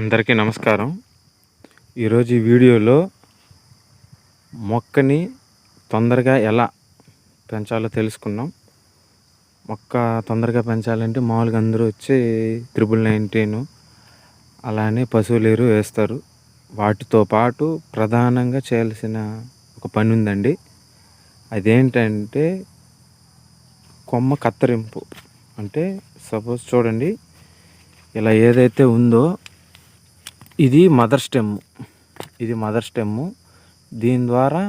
అందరికీ నమస్కారం. ఈరోజు ఈ వీడియోలో మొక్కని తొందరగా ఎలా పెంచాలో తెలుసుకున్నాం మొక్క తొందరగా పెంచాలంటే మామూలుగా అందరూ వచ్చి త్రిబుల్ నైన్టీన్ అలానే పశువుల ఎరువు వేస్తారు. వాటితో పాటు ప్రధానంగా చేయాల్సిన ఒక పని ఉందండి. అదేంటంటే కొమ్మ కత్తిరింపు. అంటే సపోజ్ చూడండి ఇలా ఏదైతే ఉందో ఇది మదర్ స్టెమ్. ఇది మదర్ స్టెమ్. దీని ద్వారా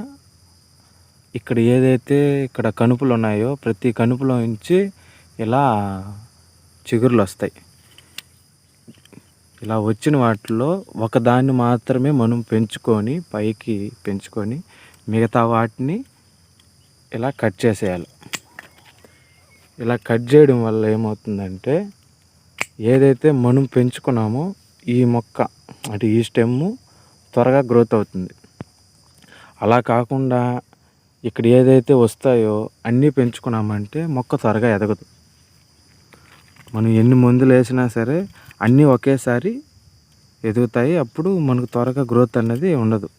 ఇక్కడ ఏదైతే ఇక్కడ కనుపులు ఉన్నాయో ప్రతి కనుపులో నుంచి ఇలా చిగురులు వస్తాయి. ఇలా వచ్చిన వాటిలో ఒకదాన్ని మాత్రమే మనం పెంచుకొని పైకి పెంచుకొని మిగతా వాటిని ఇలా కట్ చేసేయాలి. ఇలా కట్ చేయడం వల్ల ఏమవుతుందంటే ఏదైతే మనం పెంచుకున్నామో ఈ మొక్క అంటే ఈ స్టెమ్ త్వరగా గ్రోత్ అవుతుంది. అలా కాకుండా ఇక్కడ ఏదైతే వస్తాయో అన్నీ పెంచుకున్నామంటే మొక్క త్వరగా ఎదగదు. మనం ఎన్ని మందులు వేసినా సరే అన్నీ ఒకేసారి ఎదుగుతాయి. అప్పుడు మనకు త్వరగా గ్రోత్ అనేది ఉండదు.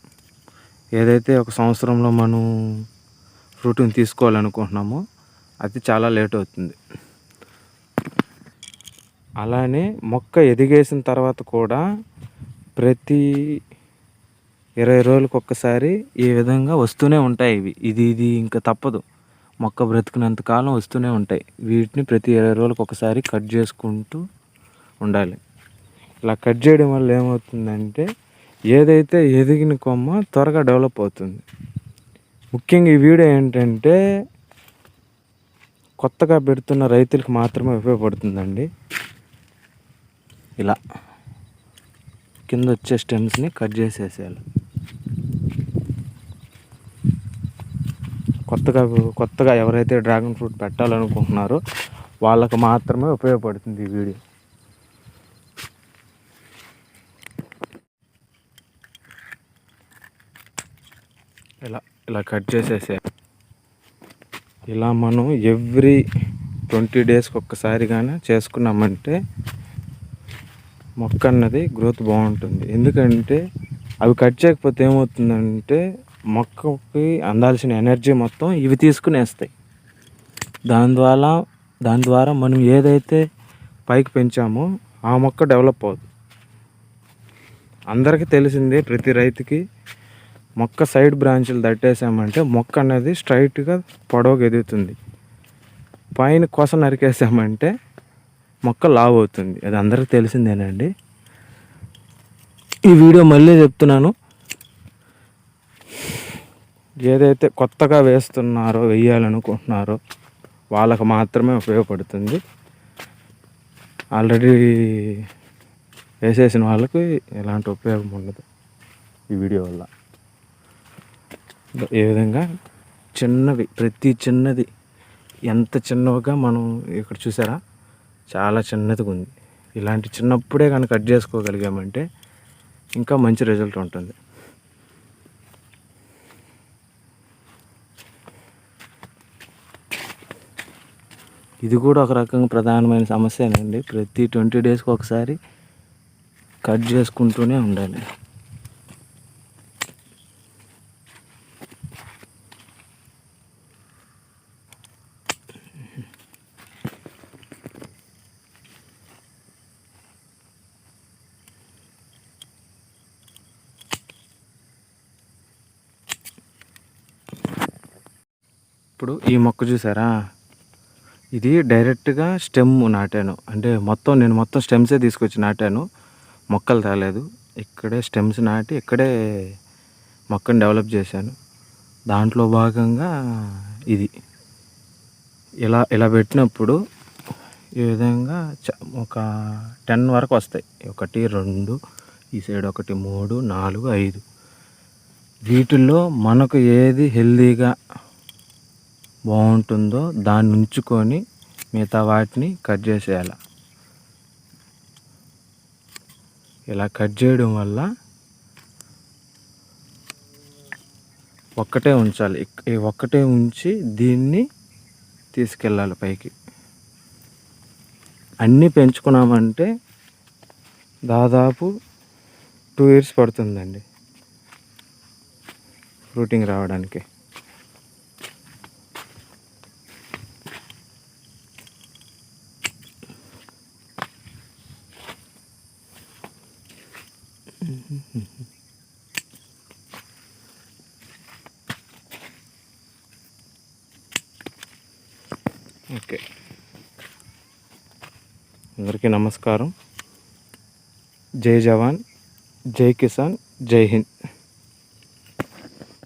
ఏదైతే ఒక సంవత్సరంలో మనం ఫ్రూట్ని తీసుకోవాలనుకుంటున్నామో అది చాలా లేట్ అవుతుంది. అలానే మొక్క ఎదిగేసిన తర్వాత కూడా ప్రతి ఇరవై రోజులకు ఒక్కసారి ఈ విధంగా వస్తూనే ఉంటాయి ఇవి. ఇది ఇది ఇంకా తప్పదు. మొక్క బ్రతికినంత కాలం వస్తూనే ఉంటాయి. వీటిని ప్రతి ఇరవై రోజులకు ఒకసారి కట్ చేసుకుంటూ ఉండాలి. ఇలా కట్ చేయడం వల్ల ఏమవుతుందంటే ఏదైతే ఎదిగిన కొమ్మ త్వరగా డెవలప్ అవుతుంది. ముఖ్యంగా ఈ వీడియో ఏంటంటే కొత్తగా పెడుతున్న రైతులకు మాత్రమే ఉపయోగపడుతుందండి. ఇలా కింద వచ్చే స్టెమ్స్ని కట్ చేసేసేయాలి. కొత్తగా కొత్తగా ఎవరైతే డ్రాగన్ ఫ్రూట్ పెట్టాలనుకుంటున్నారో వాళ్ళకు మాత్రమే ఉపయోగపడుతుంది ఈ వీడియో. ఇలా ఇలా కట్ చేసేసే ఇలా మనం ఎవ్రీ ట్వంటీ డేస్కి ఒక్కసారి కానీ చేసుకున్నామంటే మొక్క అన్నది గ్రోత్ బాగుంటుంది. ఎందుకంటే అవి కట్ చేయకపోతే ఏమవుతుందంటే మొక్కకి అందాల్సిన ఎనర్జీ మొత్తం ఇవి తీసుకునేస్తాయి దాని ద్వారా దాని ద్వారా మనం ఏదైతే పైకి పెంచామో ఆ మొక్క డెవలప్ అవుతుంది అందరికీ తెలిసిందే ప్రతి రైతుకి మొక్క సైడ్ బ్రాంచ్లు దట్టేసామంటే మొక్క అనేది స్ట్రైట్గా పొడవుగా ఎదుగుతుంది. పైన కొస నరికేసామంటే మొక్క లావ్ అవుతుంది. అది అందరికీ తెలిసిందేనండి ఈ వీడియో మళ్ళీ చెప్తున్నాను. ఏదైతే కొత్తగా వేస్తున్నారో వేయాలనుకుంటున్నారో వాళ్ళకు మాత్రమే ఉపయోగపడుతుంది. ఆల్రెడీ వేసేసిన వాళ్ళకి ఎలాంటి ఉపయోగం ఉండదు ఈ వీడియో వల్ల. ఏ విధంగా? చిన్నవి ప్రతి చిన్నది ఎంత చిన్నవిగా మనం ఇక్కడ చూసారా? చాలా చిన్నదిగా ఉంది. ఇలాంటి చిన్నప్పుడే కానీ కట్ చేసుకోగలిగామంటే ఇంకా మంచి రిజల్ట్ ఉంటుంది. ఇది కూడా ఒక రకంగా ప్రధానమైన సమస్యనండి. ప్రతి ట్వంటీ డేస్కి ఒకసారి కట్ చేసుకుంటూనే ఉండాలి. ఇప్పుడు ఈ మొక్క చూసారా? ఇది డైరెక్ట్గా స్టెమ్ నాటాను. అంటే మొత్తం నేను మొత్తం స్టెమ్సే తీసుకొచ్చి నాటాను. మొక్కలు తేలేదు ఇక్కడే స్టెమ్స్ నాటి ఇక్కడే మొక్కను డెవలప్ చేశాను. దాంట్లో భాగంగా ఇది. ఇలా ఇలా పెట్టినప్పుడు ఈ విధంగా చ- ఒక టెన్ వరకు వస్తాయి. ఒకటి రెండు ఈ సైడ్ ఒకటి మూడు నాలుగు ఐదు. వీటిల్లో మనకు ఏది హెల్దీగా బాగుంటుందో దాన్ని ఉంచుకొని మిగతా వాటిని కట్ చేసేయాలి. ఇలా కట్ చేయడం వల్ల ఒక్కటే ఉంచాలి. ఈ ఒక్కటే ఉంచి దీన్ని తీసుకెళ్ళాలి పైకి. అన్నీ పెంచుకున్నామంటే దాదాపు టూ ఇయర్స్ పడుతుందండి. ఫ్రూటింగ్ రావడానికి. ఓకే అందరికీ నమస్కారం జై జవాన్ జై కిసాన్ జై హింద్